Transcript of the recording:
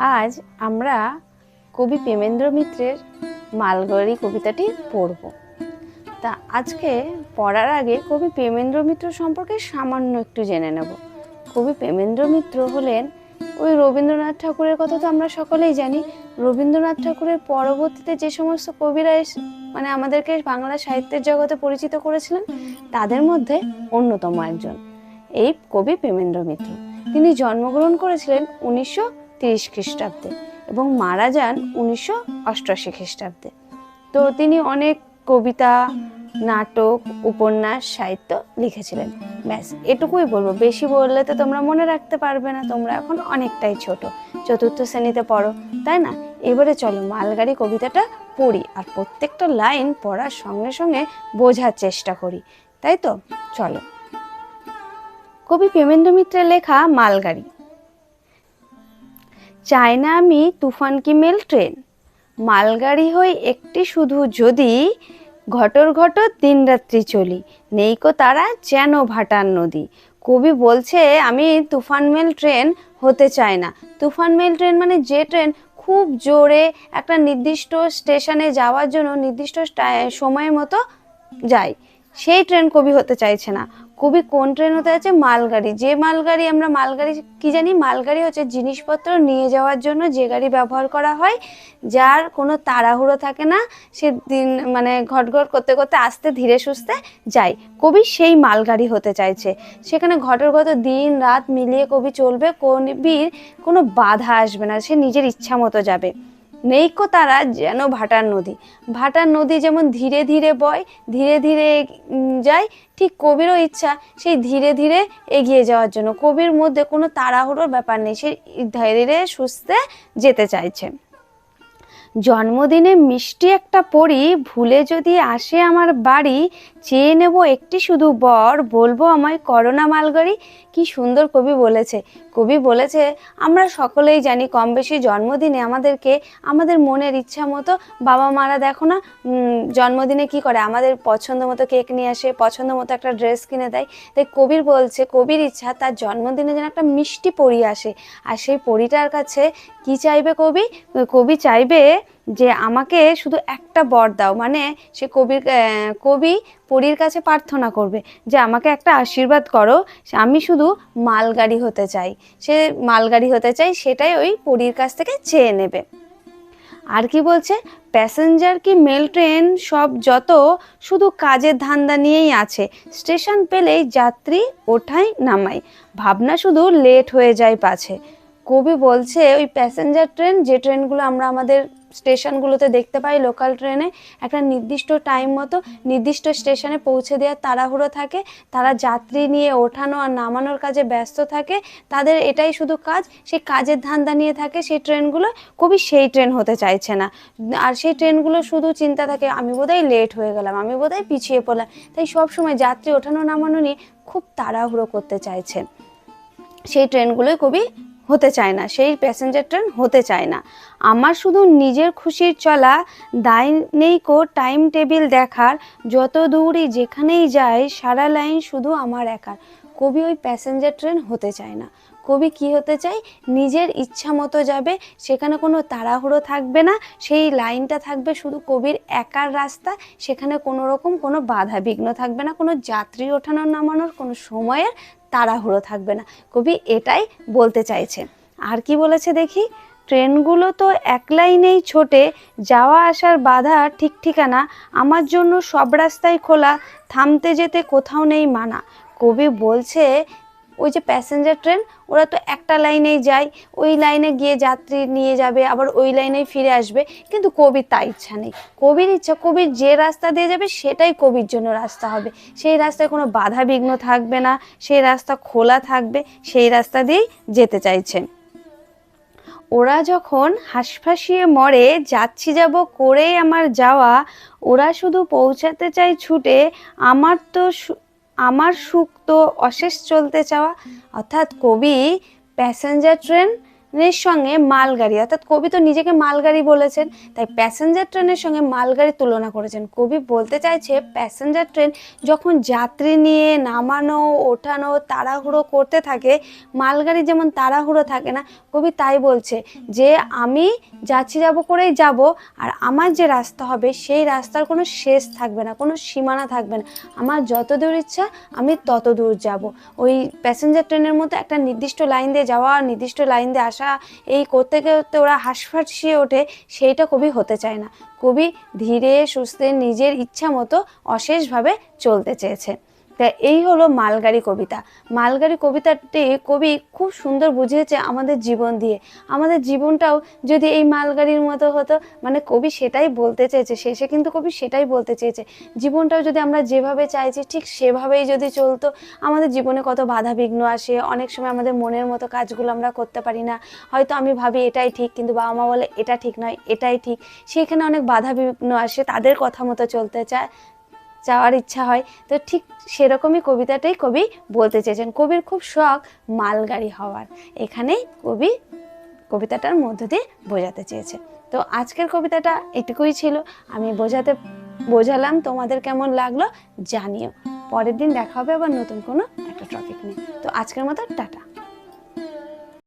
আজ আমরা কবি প্রেমেন্দ্র মিত্রের মালগড়ি কবিতাটি পড়ব। তা আজকে পড়ার আগে কবি প্রেমেন্দ্র মিত্র সম্পর্কে সামান্য একটু জেনে নেব। কবি প্রেমেন্দ্র মিত্র হলেন ওই রবীন্দ্রনাথ ঠাকুরের কথা তো আমরা সকলেই জানি। রবীন্দ্রনাথ ঠাকুরের পরবর্তীতে যে সমস্ত কবিরা মানে আমাদেরকে বাংলা সাহিত্যের জগতে পরিচিত করেছিলেন, তাদের মধ্যে অন্যতম একজন। এই কবি প্রেমেন্দ্র মিত্র। তিনি জন্মগ্রহণ করেছিলেন উনিশশো তিরিশ খ্রিস্টাব্দে এবং মারা যান উনিশশো অষ্টআশি খ্রিস্টাব্দে। তো তিনি অনেক কবিতা, নাটক, উপন্যাস, সাহিত্য লিখেছিলেন। ব্যাস, এটুকুই বলব। বেশি বললে তো তোমরা মনে রাখতে পারবে না, তোমরা এখন অনেকটাই ছোট। চতুর্থ শ্রেণীতে পড়ো, তাই না? এবারে চলো মালগাড়ি কবিতাটা পড়ি আর প্রত্যেকটা লাইন পড়ার সঙ্গে সঙ্গে বোঝার চেষ্টা করি। তাই তো? চলো। কবি প্রেমেন্দ্র মিত্রের লেখা মালগাড়ি। চাই না আমি তুফান কি মেল ট্রেন। মালগাড়ি হই একটি শুধু যদি ঘটর ঘটর দিনরাত্রি চলি, নেই কো তারা যেন ভাটার নদী। কবি বলছে, আমি তুফান মেল ট্রেন হতে চাই না। তুফান মেল ট্রেন মানে যে ট্রেন খুব জোরে একটা নির্দিষ্ট স্টেশনে যাওয়ার জন্য নির্দিষ্ট সময় মতো যায়। সেই ট্রেন কবি হতে চাইছে না। কবি কোন ট্রেন হতে যাচ্ছে? মালগাড়ি। যে মালগাড়ি আমরা, মালগাড়ি কি জানি? মালগাড়ি হচ্ছে জিনিসপত্র নিয়ে যাওয়ার জন্য যে গাড়ি ব্যবহার করা হয়, যার কোনো তাড়াহুড়ো থাকে না, সে দিন মানে ঘটঘট করতে করতে আস্তে ধীরে সুস্থে যায়। কবি সেই মালগাড়ি হতে চাইছে। সেখানে ঘটের গত দিন, রাত মিলিয়ে কবি চলবে। কবির কোনো বাধা আসবে না, সে নিজের ইচ্ছা মতো যাবে। নেইকো তারা যেন ভাটার নদী। ভাটার নদী যেমন ধীরে ধীরে বয়, ধীরে ধীরে যায়, ঠিক কবিরও ইচ্ছা সেই ধীরে ধীরে এগিয়ে যাওয়ার জন্য। কবির মধ্যে কোনো তাড়াহুড়োর ব্যাপার নেই, সে ধীরে সুস্থে যেতে চাইছে। জন্মদিনে মিষ্টি একটা পরি ভুলে যদি আসে আমার বাড়ি, চেয়ে নেব একটি শুধু বর, বলব আমায় করোনা মালগাড়ি। কি সুন্দর কবি বলেছে। কবি বলেছে, আমরা সকলেই জানি কম বেশি জন্মদিনে আমাদেরকে, আমাদের মনের ইচ্ছা মতো বাবা মারা দেখো না জন্মদিনে কি করে? আমাদের পছন্দ মতো কেক নিয়ে আসে, পছন্দ মতো একটা ড্রেস কিনে দেয়। তাই কবির বলছে, কবির ইচ্ছা, তার জন্মদিনে যেন একটা মিষ্টি পরি আসে। আর সেই পরিটার কাছে কি চাইবে কবি? কবি চাইবে যে আমাকে শুধু একটা বর দাও। মানে সে কবির কবি পরীর কাছে প্রার্থনা করবে যে আমাকে একটা আশীর্বাদ করো, আমি শুধু মালগাড়ি হতে চাই। সে মালগাড়ি হতে চাই, সেটাই ওই পরীর কাছ থেকে চেয়ে নেবে। আর কি বলছে? প্যাসেঞ্জার কি মেল ট্রেন সব যত শুধু কাজের ধান্দা নিয়েই আছে, স্টেশন পেলেই যাত্রী ওঠাই নামাই ভাবনা শুধু লেট হয়ে যায় পাছে। কবি বলছে, ওই প্যাসেঞ্জার ট্রেন, যে ট্রেনগুলো আমরা আমাদের স্টেশনগুলোতে দেখতে পাই লোকাল ট্রেনে একটা নির্দিষ্ট টাইম মতো নির্দিষ্ট স্টেশনে পৌঁছে দেওয়ার তাড়াহুড়ো থাকে। তারা যাত্রী নিয়ে ওঠানো আর নামানোর কাজে ব্যস্ত থাকে। তাদের এটাই শুধু কাজ সেই কাজের ধান্দা নিয়ে থাকে। সেই ট্রেনগুলো কবি সেই ট্রেন হতে চাইছে না। আর সেই ট্রেনগুলো শুধু চিন্তা থাকে, আমি বোধহয় লেট হয়ে গেলাম, আমি বোধহয় পিছিয়ে পড়লাম। তাই সব সময় যাত্রী ওঠানো নামানো নিয়ে খুব তাড়াহুড়ো করতে চাইছে। সেই ট্রেনগুলোই কবি হতে চায় না, সেই প্যাসেঞ্জার ট্রেন হতে চায় না। আমার শুধু নিজের খুশির চলা দায় নেই কো টাইম টেবিল দেখার, যত দূরই যেখানেই যাই, সারা লাইন শুধু আমার একার। কবি ওই প্যাসেঞ্জার ট্রেন হতে চায় না। কবি কি হতে চায়? নিজের ইচ্ছা মতো যাবে, সেখানে কোনো তাড়াহুড়ো থাকবে না, সেই লাইনটা থাকবে শুধু কবির একার রাস্তা, সেখানে কোনো রকম কোনো বাধা বিঘ্ন থাকবে না, কোনো যাত্রী ওঠানোর নামানোর, কোনো সময়ের তাড়াহুড়ো থাকবে না। কবি এটাই বলতে চাইছে। আর কি বলেছে দেখি? ট্রেনগুলো তো এক লাইনেই ছোটে, যাওয়া আসার বাধা ঠিক ঠিকানা, আমার জন্য সব রাস্তাই খোলা, থামতে যেতে কোথাও নেই মানা। কবি বলছে, ওই যে প্যাসেঞ্জার ট্রেন ওরা তো একটা লাইনেই যায়। ওই লাইনে গিয়ে যাত্রী নিয়ে যাবে, আবার ওই লাইনেই ফিরে আসবে। কিন্তু কবির তা ইচ্ছা নেই। কবির ইচ্ছা, কবির যে রাস্তা দিয়ে যাবে, সেটাই কবির জন্য রাস্তা হবে। সেই রাস্তায় কোনো বাধা বিঘ্ন থাকবে না, সেই রাস্তা খোলা থাকবে, সেই রাস্তা দিয়েই যেতে চাইছেন ওরা যখন হাঁসফাঁসিয়ে মরে, যাচ্ছি যাব করেই আমার যাওয়া, ওরা শুধু পৌঁছাতে চায় ছুটে, আমার তো আমার সুখ তো অশেষ চলতে চাওয়া। অর্থাৎ কবি প্যাসেঞ্জার ট্রেন ট্রেনের সঙ্গে মালগাড়ি, অর্থাৎ কবি তো নিজেকে মালগাড়ি বলেছেন, তাই প্যাসেঞ্জার ট্রেনের সঙ্গে মালগাড়ি তুলনা করেছেন। কবি বলতে চাইছে প্যাসেঞ্জার ট্রেন যখন যাত্রী নিয়ে নামানো, ওঠানো, তাড়াহুড়ো করতে থাকে, মালগাড়ি যেমন তাড়াহুড়ো থাকে না, কবি তাই বলছে যে, আমি যাচ্ছি, যাব, করেই যাব, আর আমার যে রাস্তা হবে, সেই রাস্তার কোনো শেষ থাকবে না, কোনো সীমানা থাকবে না। আমার যত দূর ইচ্ছা, আমি তত দূর যাব। ওই প্যাসেঞ্জার ট্রেনের মতো একটা নির্দিষ্ট লাইন দিয়ে যাওয়া, নির্দিষ্ট লাইন দিয়ে আসা এই করতে করতে ওরা হাঁসফাঁসিয়ে ওঠে, সেইটা কবি হতে চায় না। কবি ধীরে সুস্থে নিজের ইচ্ছা মতো অশেষভাবে চলতে চেয়েছে। তা এই হলো মালগাড়ি কবিতা। মালগাড়ি কবিতাটি কবি খুব সুন্দর বুঝিয়েছে আমাদের জীবন দিয়ে। আমাদের জীবনটাও যদি এই মালগাড়ির মতো হতো মানে কবি সেটাই বলতে চেয়েছে শেষে কিন্তু কবি সেটাই বলতে চেয়েছে। জীবনটাও যদি আমরা যেভাবে চাইছি, ঠিক সেভাবেই যদি চলতো, আমাদের জীবনে কত বাধা বিঘ্ন আসে, অনেক সময় আমাদের মনের মতো কাজগুলো আমরা করতে পারি না। হয়তো আমি ভাবি এটাই ঠিক, কিন্তু বাবা মা বলে এটা ঠিক নয়, এটাই ঠিক। সেখানে অনেক বাধা বিঘ্ন আসে, তাদের কথা মতো চলতে চায়। যাওয়ার ইচ্ছা হয়। তো ঠিক সেরকমই কবিতাটাই কবি বলতে চেয়েছেন। কবির খুব শখ মালগাড়ি হওয়ার। এখানেই কবি কবিতাটার মধ্য দিয়ে বোঝাতে চেয়েছে। তো আজকের কবিতাটা এটুকুই ছিল। আমি বোঝাতে বোঝালাম তোমাদের কেমন লাগল, জানিও। পরের দিন দেখা হবে আবার নতুন কোনো একটা টপিক নিয়ে। তো আজকের মতো টাটা।